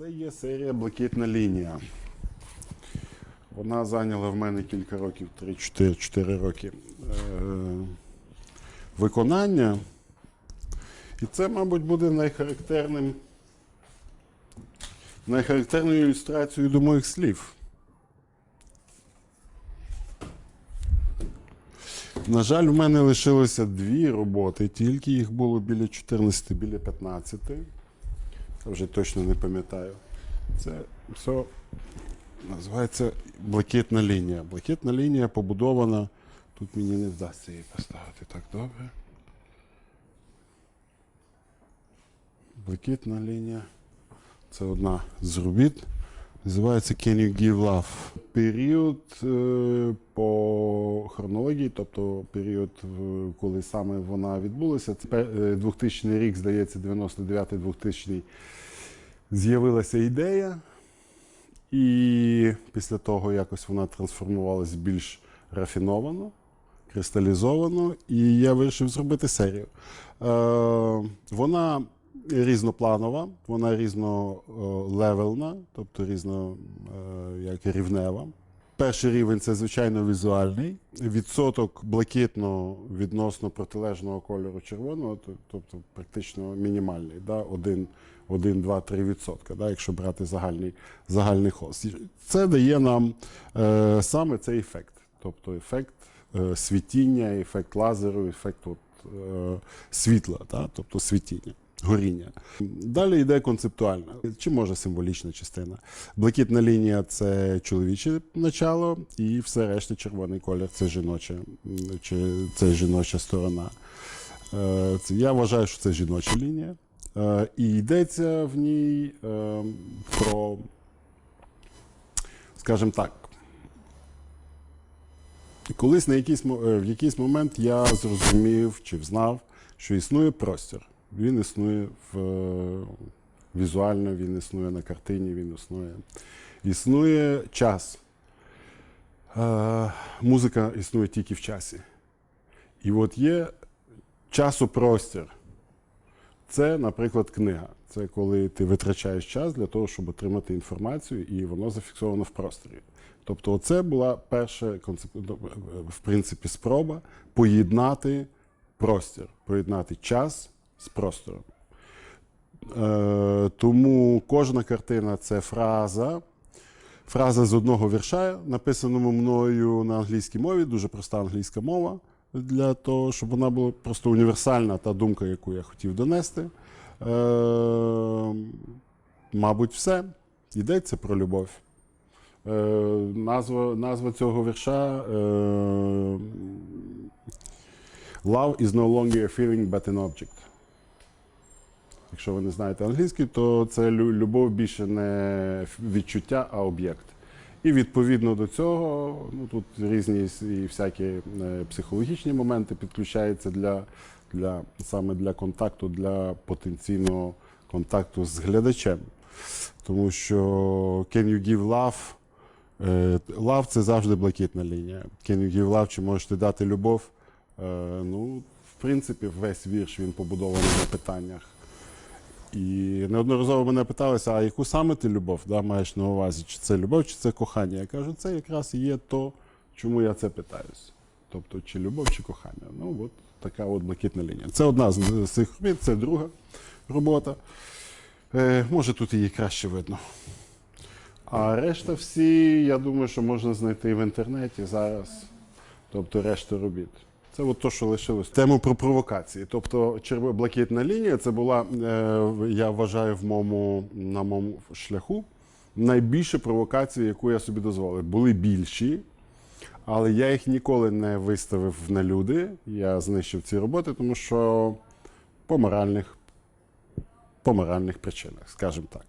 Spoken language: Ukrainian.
Це є серія Блакитна лінія. Вона зайняла в мене кілька років, 3-4 роки е, виконання. І це, мабуть, буде найхарактерним, найхарактерною ілюстрацією до моїх слів. На жаль, в мене лишилося дві роботи, тільки їх було біля 14, біля 15. Вже точно не пам'ятаю. Це все називається блакитна лінія. Блакитна лінія побудована. Тут мені не вдасться її поставити так добре. Блакитна лінія. Це одна з робіт. Називається Can you give love? Період е, по хронології, тобто період, коли саме вона відбулася, це е, 2000 рік, здається, 99-2000 з'явилася ідея, і після того якось вона трансформувалась більш рафіновано, кристалізовано, і я вирішив зробити серію. Е, вона різнопланова, вона різнолевелна, тобто різно е, як рівнева. Перший рівень це звичайно візуальний. Відсоток блакитного відносно протилежного кольору червоного, тобто практично мінімальний. Да? 1, 1, 2, 3 відсотка, да? якщо брати загальний, загальний холст. І Це дає нам е, саме цей ефект. Тобто ефект е, світіння, ефект лазеру, ефект от, е, світла, да? тобто світіння. Горіння. Далі йде концептуальна, чи може символічна частина. Блакитна лінія це чоловіче начало, і все решта червоний колір це жіноче, чи це жіноча сторона. Е, Я вважаю, що це жіноча лінія. Е, І йдеться в ній е, про, скажімо так, колись на якийсь, в якийсь момент я зрозумів чи взнав, що існує простір. Він існує в, візуально, він існує на картині, він існує. Існує час. Е, музика існує тільки в часі. І от є часопростір. Це, наприклад, книга. Це коли ти витрачаєш час для того, щоб отримати інформацію, і воно зафіксовано в просторі. Тобто, це була перша концеп... в принципі спроба поєднати простір, поєднати час з простором. Е, тому кожна картина це фраза. Фраза з одного вірша, написаному мною на англійській мові, дуже проста англійська мова, для того, щоб вона була просто універсальна та думка, яку я хотів донести. Е, мабуть, все. Йдеться про любов. Е, назва, назва цього вірша е, Love is no longer a feeling, but an object. Якщо ви не знаєте англійський, то це любов більше не відчуття, а об'єкт. І відповідно до цього, ну тут різні і всякі е, психологічні моменти підключаються для, для саме для контакту, для потенційного контакту з глядачем. Тому що can you give love? Е, Love – це завжди блакитна лінія. Can you give love, чи можеш ти дати любов? Е, Ну, в принципі, весь вірш він побудований на питаннях. І неодноразово мене питалися, а яку саме ти любов да, маєш на увазі? Чи це любов, чи це кохання? Я кажу, це якраз є то, чому я це питаюсь. Тобто, чи любов, чи кохання. Ну, от така от блакитна лінія. Це одна з цих робіт, це друга робота. Е, може, тут її краще видно. А решта всі, я думаю, що можна знайти в інтернеті зараз. Тобто решта робіт. Це от то, що лишилось. Тему про провокації. Тобто, черво- блакитна лінія це була, е, я вважаю, в моєму, на моєму шляху найбільша провокація, яку я собі дозволив. Були більші, але я їх ніколи не виставив на люди. Я знищив ці роботи, тому що по моральних, по моральних причинах, скажімо так.